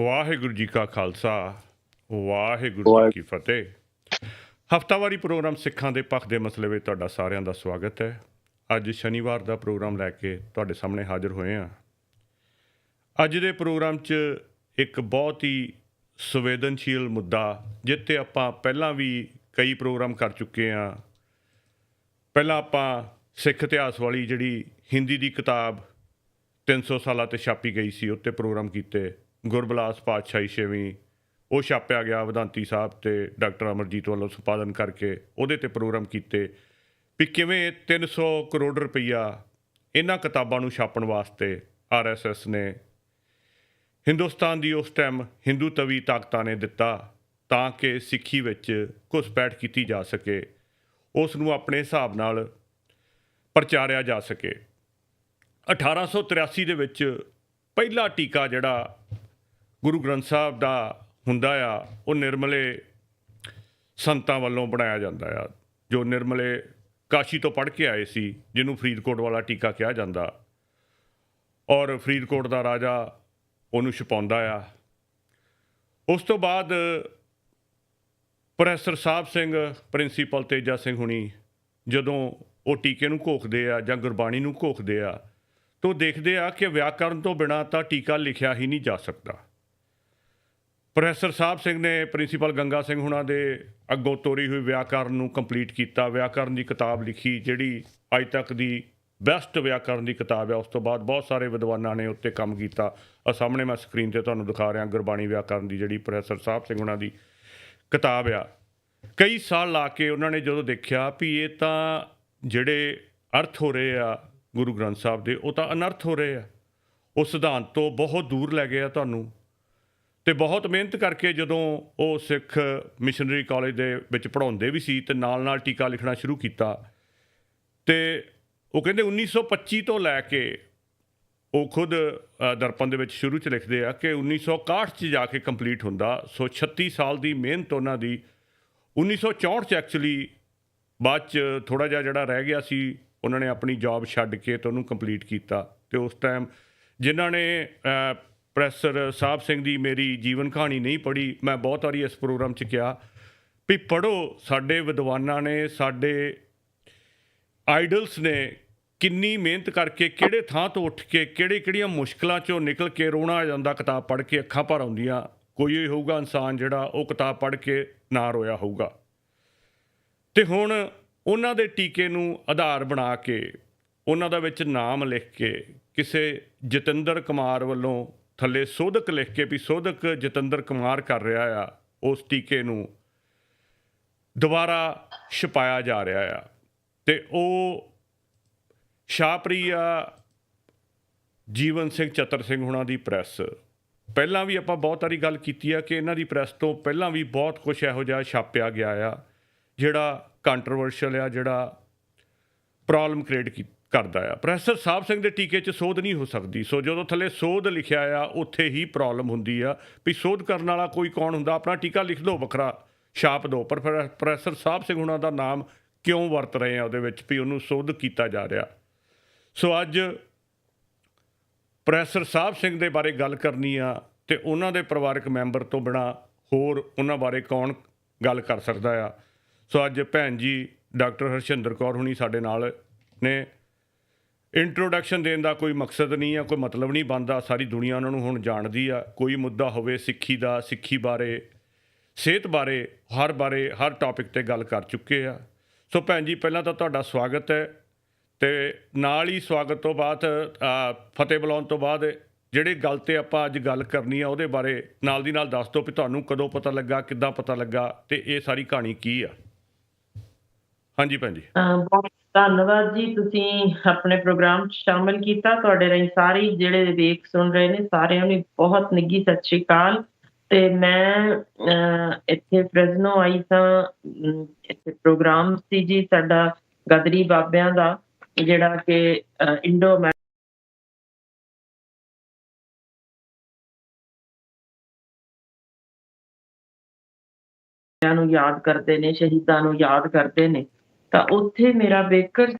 ਵਾਹਿਗੁਰੂ ਜੀ ਕਾ ਖਾਲਸਾ, ਵਾਹਿਗੁਰੂ ਜੀ ਕੀ ਫਤਿਹ। ਹਫਤਾਵਾਰੀ ਪ੍ਰੋਗਰਾਮ ਸਿੱਖਾਂ ਦੇ ਪੱਖ ਦੇ ਮਸਲੇ ਵਿੱਚ ਤੁਹਾਡਾ ਸਾਰਿਆਂ ਦਾ ਸਵਾਗਤ ਹੈ। ਅੱਜ ਸ਼ਨੀਵਾਰ ਦਾ ਪ੍ਰੋਗਰਾਮ ਲੈ ਕੇ ਤੁਹਾਡੇ ਸਾਹਮਣੇ ਹਾਜ਼ਰ ਹੋਏ ਹਾਂ। ਅੱਜ ਦੇ ਪ੍ਰੋਗਰਾਮ 'ਚ ਇੱਕ ਬਹੁਤ ਹੀ ਸੰਵੇਦਨਸ਼ੀਲ ਮੁੱਦਾ ਜਿੱਤੇ ਆਪਾਂ ਪਹਿਲਾਂ ਵੀ ਕਈ ਪ੍ਰੋਗਰਾਮ ਕਰ ਚੁੱਕੇ ਹਾਂ। ਪਹਿਲਾਂ ਆਪਾਂ ਸਿੱਖ ਇਤਿਹਾਸ ਵਾਲੀ ਜਿਹੜੀ ਹਿੰਦੀ ਦੀ ਕਿਤਾਬ 300 ਸਾਲਾਂ ਤੇ ਛਾਪੀ ਗਈ ਸੀ, ਉੱਤੇ ਪ੍ਰੋਗਰਾਮ ਕੀਤੇ। ਗੁਰਬਲਾਸ ਪਾਤਸ਼ਾਹੀ ਛੇਵੀਂ, ਉਹ ਛਾਪਿਆ ਗਿਆ ਵਿਧਾਂਤੀ ਸਾਹਿਬ ਤੇ ਡਾਕਟਰ ਅਮਰਜੀਤ ਵੱਲੋਂ ਸੰਪਾਦਨ ਕਰਕੇ ਉਹਦੇ ਤੇ ਪ੍ਰੋਗਰਾਮ ਕੀਤੇ ਵੀ ਕਿਵੇਂ 300 ਕਰੋੜ ਰੁਪਈਆ ਇਹਨਾਂ ਕਿਤਾਬਾਂ ਨੂੰ ਛਾਪਣ ਵਾਸਤੇ ਆਰਐਸਐਸ ਨੇ ਹਿੰਦੁਸਤਾਨ ਦੀ ਉਸ ਟਾਈਮ ਹਿੰਦੂ ਤਵੀ ਤਾਕਤਾਂ ਨੇ ਦਿੱਤਾ ਤਾਂ ਕਿ ਸਿੱਖੀ ਵਿੱਚ ਘੁਸਪੈਠ ਕੀਤੀ ਜਾ ਸਕੇ, ਉਸ ਨੂੰ ਆਪਣੇ ਹਿਸਾਬ ਨਾਲ ਪ੍ਰਚਾਰਿਆ ਜਾ ਸਕੇ। 1883 ਦੇ ਵਿੱਚ ਪਹਿਲਾ ਟੀਕਾ ਜਿਹੜਾ ਗੁਰੂ ਗ੍ਰੰਥ ਸਾਹਿਬ ਦਾ ਹੁੰਦਾ ਆ, ਉਹ ਨਿਰਮਲੇ ਸੰਤਾਂ ਵੱਲੋਂ ਬਣਾਇਆ ਜਾਂਦਾ ਆ, ਜੋ ਨਿਰਮਲੇ ਕਾਸ਼ੀ ਤੋਂ ਪੜ੍ਹ ਕੇ ਆਏ ਸੀ, ਜਿਹਨੂੰ ਫਰੀਦਕੋਟ ਵਾਲਾ ਟੀਕਾ ਕਿਹਾ ਜਾਂਦਾ। ਔਰ ਫਰੀਦਕੋਟ ਦਾ ਰਾਜਾ ਉਹਨੂੰ ਛਪਾਉਂਦਾ ਆ। ਉਸ ਤੋਂ ਬਾਅਦ ਪ੍ਰੋਫੈਸਰ ਸਾਹਿਬ ਸਿੰਘ, ਪ੍ਰਿੰਸੀਪਲ ਤੇਜਾ ਸਿੰਘ ਹੁਣੀ ਜਦੋਂ ਉਹ ਟੀਕੇ ਨੂੰ ਘੋਖਦੇ ਆ ਜਾਂ ਗੁਰਬਾਣੀ ਨੂੰ ਘੋਖਦੇ ਆ, ਤਾਂ ਉਹ ਦੇਖਦੇ ਆ ਕਿ ਵਿਆਕਰਨ ਤੋਂ ਬਿਨਾ ਤਾਂ ਟੀਕਾ ਲਿਖਿਆ ਹੀ ਨਹੀਂ ਜਾ ਸਕਦਾ। ਪ੍ਰੋਫੈਸਰ ਸਾਹਿਬ ਸਿੰਘ ਨੇ ਪ੍ਰਿੰਸੀਪਲ ਗੰਗਾ ਸਿੰਘ ਹੁਣਾਂ ਦੇ ਅੱਗੋਂ ਤੋਰੀ ਹੋਈ ਵਿਆਕਰਨ ਨੂੰ ਕੰਪਲੀਟ ਕੀਤਾ। ਵਿਆਕਰਨ ਦੀ ਕਿਤਾਬ ਲਿਖੀ, ਜਿਹੜੀ ਅੱਜ ਤੱਕ ਦੀ ਬੈਸਟ ਵਿਆਕਰਨ ਦੀ ਕਿਤਾਬ ਹੈ। ਉਸ ਤੋਂ ਬਾਅਦ ਬਹੁਤ ਸਾਰੇ ਵਿਦਵਾਨਾਂ ਨੇ ਉੱਤੇ ਕੰਮ ਕੀਤਾ। ਆ ਸਾਹਮਣੇ ਮੈਂ ਸਕਰੀਨ ਤੇ ਤੁਹਾਨੂੰ ਦਿਖਾ ਰਿਹਾ, ਗੁਰਬਾਣੀ ਵਿਆਕਰਨ ਦੀ ਜਿਹੜੀ ਪ੍ਰੋਫੈਸਰ ਸਾਹਿਬ ਸਿੰਘ ਹੁਣਾਂ ਦੀ ਕਿਤਾਬ ਆ। ਕਈ ਸਾਲ ਲਾ ਕੇ ਉਹਨਾਂ ਨੇ ਜਦੋਂ ਦੇਖਿਆ ਵੀ ਇਹ ਤਾਂ ਜਿਹੜੇ ਅਰਥ ਹੋ ਰਹੇ ਆ ਗੁਰੂ ਗ੍ਰੰਥ ਸਾਹਿਬ ਦੇ, ਉਹ ਤਾਂ ਅਨਰਥ ਹੋ ਰਹੇ ਆ। ਉਹ ਸਿਧਾਂਤ ਤੋਂ ਬਹੁਤ ਦੂਰ ਲੈ ਗਏ ਆ ਤੁਹਾਨੂੰ। ਤੇ ਬਹੁਤ ਮਿਹਨਤ ਕਰਕੇ ਜਦੋਂ ਉਹ ਸਿੱਖ ਮਿਸ਼ਨਰੀ ਕਾਲਜ ਦੇ ਵਿੱਚ ਪੜ੍ਹਾਉਂਦੇ ਵੀ ਸੀ ਤੇ ਨਾਲ ਨਾਲ ਟੀਕਾ ਲਿਖਣਾ ਸ਼ੁਰੂ ਕੀਤਾ, ਤੇ ਉਹ ਕਹਿੰਦੇ 1925 ਤੋਂ ਲੈ ਕੇ ਉਹ ਖੁਦ ਦਰਪਣ ਦੇ ਵਿੱਚ ਸ਼ੁਰੂ ਚ ਲਿਖਦੇ ਆ ਕਿ 1961 ਚ ਜਾ ਕੇ ਕੰਪਲੀਟ ਹੁੰਦਾ, ਸੋ 36 ਸਾਲ ਦੀ ਮਿਹਨਤ ਉਹਨਾਂ ਦੀ। 1964 ਚ ਐਕਚੁਅਲੀ ਬਾਅਦ ਚ ਥੋੜਾ ਜਿਹਾ ਜਿਹੜਾ ਰਹਿ ਗਿਆ ਸੀ, ਉਹਨਾਂ ਨੇ ਆਪਣੀ ਜੌਬ ਛੱਡ ਕੇ ਤੇ ਉਹਨੂੰ ਕੰਪਲੀਟ ਕੀਤਾ ਤੇ ਉਸ ਟਾਈਮ ਜਿਨ੍ਹਾਂ ਨੇ ਪ੍ਰੋਫੈਸਰ ਸਾਹਿਬ ਸਿੰਘ ਦੀ ਮੇਰੀ ਜੀਵਨ ਕਹਾਣੀ ਨਹੀਂ ਪੜ੍ਹੀ, ਮੈਂ ਬਹੁਤ ਵਾਰੀ ਇਸ ਪ੍ਰੋਗਰਾਮ 'ਚ ਕਿਹਾ ਵੀ ਪੜੋ ਸਾਡੇ ਵਿਦਵਾਨਾਂ ਨੇ, ਸਾਡੇ ਆਈਡਲਸ ਨੇ ਕਿੰਨੀ ਮਿਹਨਤ ਕਰਕੇ ਕਿਹੜੇ ਥਾਂ ਤੋਂ ਉੱਠ ਕੇ ਕਿਹੜੇ ਕਿਹੜੀਆਂ ਮੁਸ਼ਕਲਾਂ ਚੋਂ ਨਿਕਲ ਕੇ ਰੋਣਾ ਆ ਜਾਂਦਾ ਕਿਤਾਬ ਪੜ੍ਹ ਕੇ ਅੱਖਾਂ ਭਰ ਆਉਂਦੀਆਂ, ਕੋਈ ਹੀ ਹੋਊਗਾ ਇਨਸਾਨ ਜਿਹੜਾ ਉਹ ਕਿਤਾਬ ਪੜ੍ਹ ਕੇ ਨਾ ਰੋਇਆ ਹੋਊਗਾ। ਤੇ ਹੁਣ ਉਹਨਾਂ ਦੇ ਟੀਕੇ ਨੂੰ ਆਧਾਰ ਬਣਾ ਕੇ, ਉਹਨਾਂ ਦਾ ਵਿੱਚ ਨਾਮ ਲਿਖ ਕੇ ਕਿਸੇ ਜਤਿੰਦਰ ਕੁਮਾਰ ਵੱਲੋਂ ਥੱਲੇ ਸੋਧਕ ਲਿਖ ਕੇ ਵੀ ਸੋਧਕ ਜਤਿੰਦਰ ਕੁਮਾਰ ਕਰ ਰਿਹਾ ਆ, ਉਸ ਟੀਕੇ ਨੂੰ ਦੁਬਾਰਾ ਛਪਾਇਆ ਜਾ ਰਿਹਾ ਆ। ਤੇ ਉਹ ਸ਼ਾਹਪ੍ਰਿਆ, ਜੀਵਨ ਸਿੰਘ ਚਤਰ ਸਿੰਘ ਹੁਣਾਂ ਦੀ ਪ੍ਰੈਸ। ਪਹਿਲਾਂ ਵੀ ਆਪਾਂ ਬਹੁਤ ਸਾਰੀ ਗੱਲ ਕੀਤੀ ਆ ਕਿ ਇਹਨਾਂ ਦੀ ਪ੍ਰੈਸ ਤੋਂ ਪਹਿਲਾਂ ਵੀ ਬਹੁਤ ਕੁਝ ਇਹੋ ਜਿਹਾ ਛਾਪਿਆ ਗਿਆ ਆ, ਜਿਹੜਾ ਕੰਟਰੋਵਰਸ਼ੀਅਲ ਆ, ਜਿਹੜਾ ਪ੍ਰੋਬਲਮ ਕ੍ਰੀਏਟ ਕਰਦਾ ਆ। ਪ੍ਰੋਫੈਸਰ ਸਾਹਿਬ ਸਿੰਘ ਦੇ ਟੀਕੇ 'ਚ ਸੋਧ ਨਹੀਂ ਹੋ ਸਕਦੀ। ਸੋ ਜਦੋਂ ਥੱਲੇ ਸੋਧ ਲਿਖਿਆ ਆ, ਉੱਥੇ ਹੀ ਪ੍ਰੋਬਲਮ ਹੁੰਦੀ ਆ ਵੀ ਸੋਧ ਕਰਨ ਵਾਲਾ ਕੋਈ ਕੌਣ ਹੁੰਦਾ? ਆਪਣਾ ਟੀਕਾ ਲਿਖ ਦਿਓ ਵੱਖਰਾ, ਛਾਪ ਦਿਓ ਪਰ ਫਿਰ ਪ੍ਰੋਫੈਸਰ ਸਾਹਿਬ ਸਿੰਘ ਹੁਣਾਂ ਦਾ ਨਾਮ ਕਿਉਂ ਵਰਤ ਰਹੇ ਆ ਉਹਦੇ ਵਿੱਚ ਵੀ ਉਹਨੂੰ ਸੋਧ ਕੀਤਾ ਜਾ ਰਿਹਾ? ਸੋ ਅੱਜ ਪ੍ਰੋਫੈਸਰ ਸਾਹਿਬ ਸਿੰਘ ਦੇ ਬਾਰੇ ਗੱਲ ਕਰਨੀ ਆ ਤੇ ਉਹਨਾਂ ਦੇ ਪਰਿਵਾਰਕ ਮੈਂਬਰ ਤੋਂ ਬਿਨਾ ਹੋਰ ਉਹਨਾਂ ਬਾਰੇ ਕੌਣ ਗੱਲ ਕਰ ਸਕਦਾ ਆ? ਸੋ ਅੱਜ ਭੈਣ ਜੀ ਡਾਕਟਰ ਹਰਸ਼ਿੰਦਰ ਕੌਰ ਹੁਣੀ ਸਾਡੇ ਨਾਲ ਨੇ। ਇੰਟਰੋਡਕਸ਼ਨ ਦੇਣ ਦਾ ਕੋਈ ਮਕਸਦ ਨਹੀਂ ਆ, ਕੋਈ ਮਤਲਬ ਨਹੀਂ ਬਣਦਾ। ਸਾਰੀ ਦੁਨੀਆ ਉਹਨਾਂ ਨੂੰ ਹੁਣ ਜਾਣਦੀ ਆ। ਕੋਈ ਮੁੱਦਾ ਹੋਵੇ ਸਿੱਖੀ ਦਾ, ਸਿੱਖੀ ਬਾਰੇ, ਸਿਹਤ ਬਾਰੇ, ਹਰ ਬਾਰੇ, ਹਰ ਟੌਪਿਕ ਤੇ ਗੱਲ ਕਰ ਚੁੱਕੇ ਆ। ਸੋ ਭੈਣ ਜੀ, ਪਹਿਲਾਂ ਤਾਂ ਤੁਹਾਡਾ ਸਵਾਗਤ ਹੈ ਤੇ ਨਾਲ ਹੀ ਸਵਾਗਤ ਤੋਂ ਬਾਅਦ ਫਤਿਹ ਬੁਲਾਉਣ ਤੋਂ ਬਾਅਦ ਜਿਹੜੇ ਗੱਲ ਤੇ ਆਪਾਂ ਅੱਜ ਗੱਲ ਕਰਨੀ ਆ, ਉਹਦੇ ਬਾਰੇ ਨਾਲ ਦੀ ਨਾਲ ਦੱਸ ਦਿਓ ਵੀ ਤੁਹਾਨੂੰ ਕਦੋਂ ਪਤਾ ਲੱਗਾ, ਕਿੱਦਾਂ ਪਤਾ ਲੱਗਾ ਤੇ ਇਹ ਸਾਰੀ ਕਹਾਣੀ ਕੀ ਆ। ਹਾਂਜੀ ਭੈਣ ਜੀ। ਧੰਨਵਾਦ ਜੀ ਤੁਸੀਂ ਆਪਣੇ ਪ੍ਰੋਗਰਾਮ 'ਚ ਸ਼ਾਮਿਲ ਕੀਤਾ। ਤੁਹਾਡੇ ਰਾਹੀਂ ਸਾਰੇ ਜਿਹੜੇ ਵੇਖ ਸੁਣ ਰਹੇ ਨੇ ਸਾਰਿਆਂ ਨੂੰ ਬਹੁਤ ਨਿੱਘੀ ਸਤਿ ਸ਼੍ਰੀ ਅਕਾਲ। ਤੇ ਮੈਂ ਇੱਥੇ ਫ੍ਰੈਜ਼ਨੋ ਆਈ ਤਾਂ ਇੱਥੇ ਪ੍ਰੋਗਰਾਮ ਸੀ ਜੀ ਸਾਡਾ ਗਦਰੀ ਬਾਬਿਆਂ ਦਾ ਜਿਹੜਾ ਕਿ ਅਹ, ਇੰਡੋ ਨੂੰ ਯਾਦ ਕਰਦੇ ਨੇ ਸ਼ਹੀਦਾਂ ਨੂੰ ਯਾਦ ਕਰਦੇ ਨੇ। ਤਾਂ ਉੱਥੇ ਮੇਰਾ ਬੇਕਰ